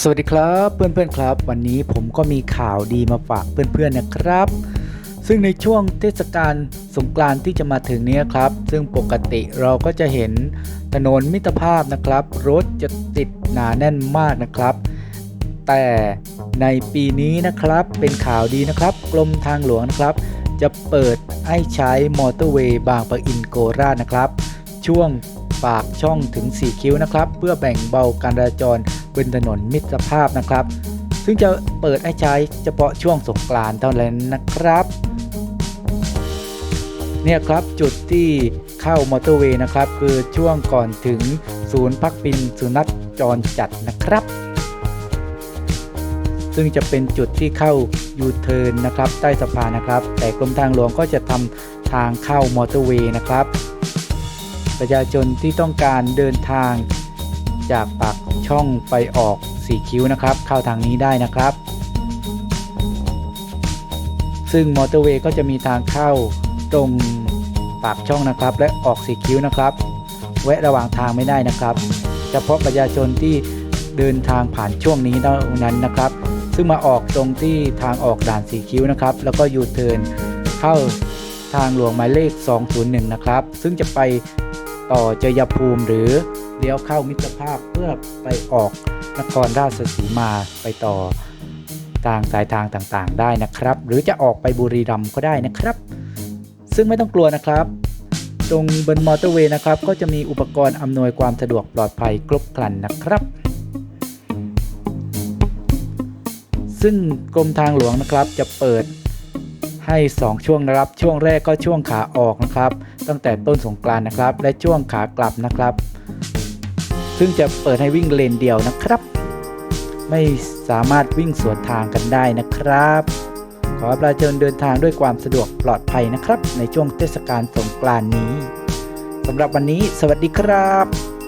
สวัสดีครับเพื่อนๆครับ วันนี้ผมก็มีข่าวดีมาฝากเพื่อนๆนะครับ ซึ่งในช่วงเทศกาลสงกรานต์ที่จะมาถึงเนี้ยครับ ซึ่งปกติเราก็จะเห็นถนนมิตรภาพนะครับ รถจะติดหนาแน่นมากนะครับ แต่ในปีนี้นะครับเป็นข่าวดีนะครับกรมทางหลวงนะครับ จะเปิดให้ใช้มอเตอร์เวย์บางปะอินโกราชนะครับ ช่วงปากช่องถึง 4 คิ้วนะครับ เพื่อแบ่งเบาการจราจร บนถนนมิตรภาพนะครับ ซึ่งจะเปิดให้ใช้เฉพาะช่วงสงกรานต์เท่านั้นนะครับ เนี่ยครับจุดที่เข้ามอเตอร์เวย์นะครับ คือช่วงก่อนถึงศูนย์พักพิงสุนัขจรจัดนะครับ ซึ่งจะเป็นจุดที่เข้ายูเทิร์นนะครับ ใต้สะพานนะครับ แต่กรมทางหลวงก็จะทำทางเข้ามอเตอร์เวย์นะครับ ประชาชนที่ต้องการเดินทาง จากปากช่องไปออกสีคิ้วนะครับ เข้าทางนี้ได้นะครับ ซึ่งมอเตอร์เวย์ก็จะมีทางเข้าตรงปากช่องนะครับ และออกสีคิ้วนะครับแวะระหว่างทางไม่ได้นะครับ เฉพาะประชาชนที่เดินทางผ่านช่วงนี้เท่านั้นนะครับ ซึ่งมาออกตรงที่ทางออกด่านสีคิ้วนะครับ แล้วก็ยูเทิร์นเข้าทางหลวงหมายเลข 201 นะครับ ซึ่งจะไปต่อเจยภูมิหรือ เลี้ยวเข้ามิตรภาพเพื่อไปออกนครราชสีมาไปต่อทางสายทางต่างๆ ได้นะครับ หรือจะออกไปบุรีรัมย์ก็ได้นะครับ ซึ่งไม่ต้องกลัวนะครับ ตรงบนมอเตอร์เวย์นะครับ ก็จะมีอุปกรณ์อำนวยความสะดวกปลอดภัยครบครันนะครับ ซึ่งกรมทางหลวงนะครับจะเปิดให้ 2 ช่วงนะครับ ช่วงแรกก็ช่วงขาออกนะครับ ตั้งแต่ต้นสงกรานนะครับ และช่วงขากลับนะครับ ซึ่งจะเปิดให้วิ่งเลนเดียวนะครับ ไม่สามารถวิ่งสวนทางกันได้นะครับ ขอประชาชนเดินทางด้วยความสะดวกปลอดภัยนะครับ ในช่วงเทศกาลสงกรานต์นี้สำหรับวันนี้ สวัสดีครับ